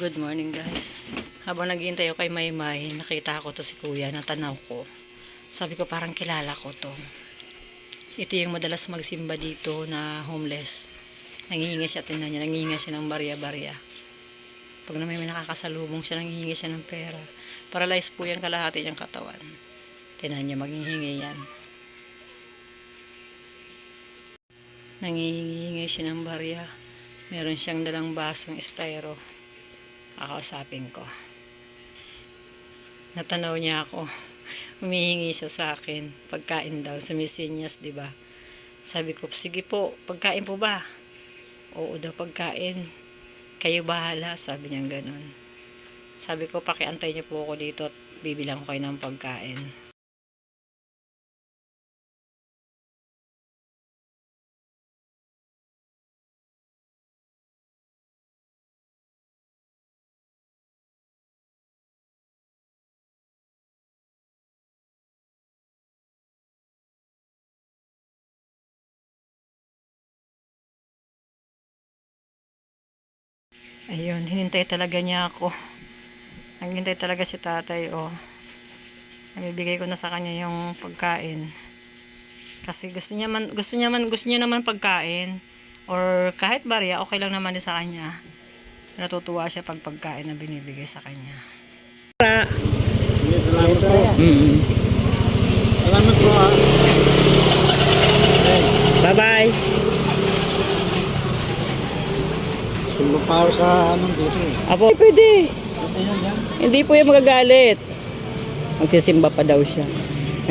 Good morning guys. Habang naghihintay ako kay Maymay, nakita ko to si Kuya, natanaw ko. Sabi ko parang kilala ko to. Ito yung madalas magsimba dito na homeless. Nangihingi siya, tingnan niya, nangihingi siya ng barya-barya. Pag na may nakakasalubong siya, nangihingi siya ng pera. Paralyzed po yung kalahati niyang katawan. Tingnan niya, maghihingi yan. Nangihingi siya ng barya. Meron siyang dalang basong estero. Kakausapin ko. Natanaw niya ako. Humihingi siya sa akin. Pagkain daw. Sumisinyas, di ba? Sabi ko, sige po, pagkain po ba? Oo daw, pagkain. Kayo bahala, sabi niya ganun. Sabi ko, pakiantay niyo po ako dito at bibilang ko kayo ng pagkain. Ayun, hinintay talaga niya ako. Naghintay talaga si tatay, oh. Namibigay ko na sa kanya yung pagkain. Kasi gusto niya man, gusto niya man, gusto niya naman pagkain. Or kahit barya, okay lang naman din sa kanya. Natutuwa siya pag pagkain na binibigay sa kanya. Salamat po. Mm. Salamat po ah. Bye-bye. Simba pa ako sa anong dito eh. Apo, pwede. Ito yan. Hindi po yung magagalit. Magsisimba pa daw siya.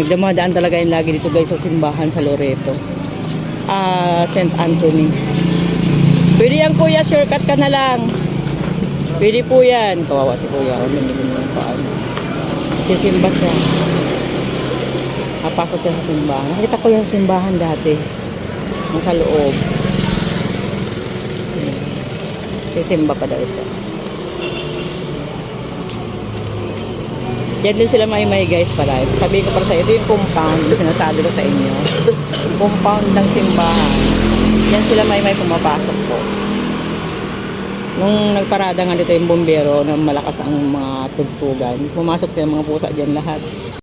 Nagdamadaan talaga yung lagi dito guys sa simbahan sa Loreto. Ah, St. Anthony. Pwede yan kuya, shortcut ka na lang. Pwede po yan. Kawawa si kuya. Ano nila yung paano. Sisimba siya. Napasok siya sa simbahan. Nakita ko sa simbahan dati. Nasa loob. Sisimba pa daw siya. Yan din sila may-may guys pala. Sabihin ko para sa ito yung compound yung sinasabi ko sa inyo. Compound ng simbahan. Yan sila may-may pumapasok po. Nung nagparada nga dito yung bombero na malakas ang mga tugtugan, pumasok sila mga pusa dyan lahat.